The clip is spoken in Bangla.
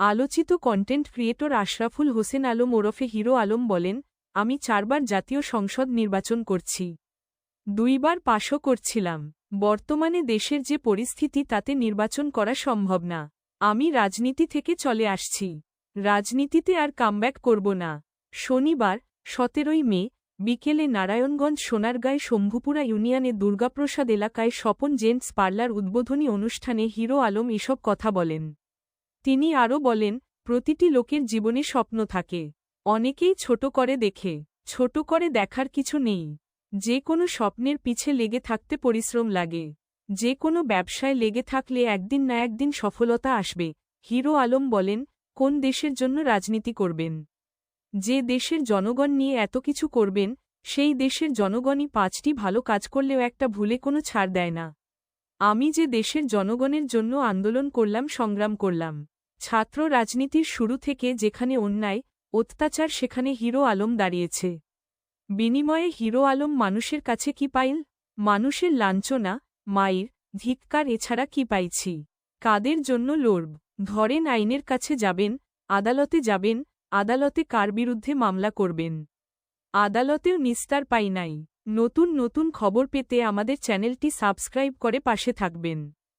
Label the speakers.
Speaker 1: আলোচিত কন্টেন্ট ক্রিয়েটর আশরাফুল হোসেন আলম ওরফে হিরো আলম বলেন, আমি চারবার জাতীয় সংসদ নির্বাচন করছি। দুইবার পাশও করছিলাম। বর্তমানে দেশের যে পরিস্থিতি তাতে নির্বাচন করা সম্ভব না। আমি রাজনীতি থেকে চলে আসছি। রাজনীতিতে আর কামব্যাক করব না। শনিবার, সতেরোই মে, বিকেলে নারায়ণগঞ্জ সোনারগাঁয় শম্ভুপুরা ইউনিয়নে দুর্গাপ্রসাদ এলাকায় স্বপন জেন্টস পার্লার উদ্বোধনী অনুষ্ঠানে হিরো আলম এসব কথা বলেন। তিনি আরও বলেন, প্রতিটি লোকের জীবনে স্বপ্ন থাকে। অনেকেই ছোট করে দেখে, ছোট করে দেখার কিছু নেই। যে কোনো স্বপ্নের পিছে লেগে থাকতে পরিশ্রম লাগে। যে কোনো ব্যবসায় লেগে থাকলে একদিন না একদিন সফলতা আসবে। হিরো আলম বলেন, কোন দেশের জন্য রাজনীতি করবেন? যে দেশের জনগণ নিয়ে এত কিছু করবেন, সেই দেশের জনগণই পাঁচটি ভালো কাজ করলেও একটা ভুলে কোনো ছাড় দেয় না। আমি যে দেশের জনগণের জন্য আন্দোলন করলাম, সংগ্রাম করলাম। ছাত্র রাজনীতির শুরু থেকে যেখানে অন্যায়, অত্যাচার সেখানে হিরো আলম দাঁড়িয়েছে। বিনিময়ে হিরো আলম মানুষের কাছে কি পাইল? মানুষের লাঞ্ছনা মায়ের ধিক্কার এছাড়া কি পাইছি? কাদের জন্য লড়ব? ধরেন আইনের কাছে যাবেন, আদালতে যাবেন, আদালতে কার বিরুদ্ধে মামলা করবেন? আদালতেও নিস্তার পাই নাই। নতুন নতুন খবর পেতে আমাদের চ্যানেলটি সাবস্ক্রাইব করে পাশে থাকবেন।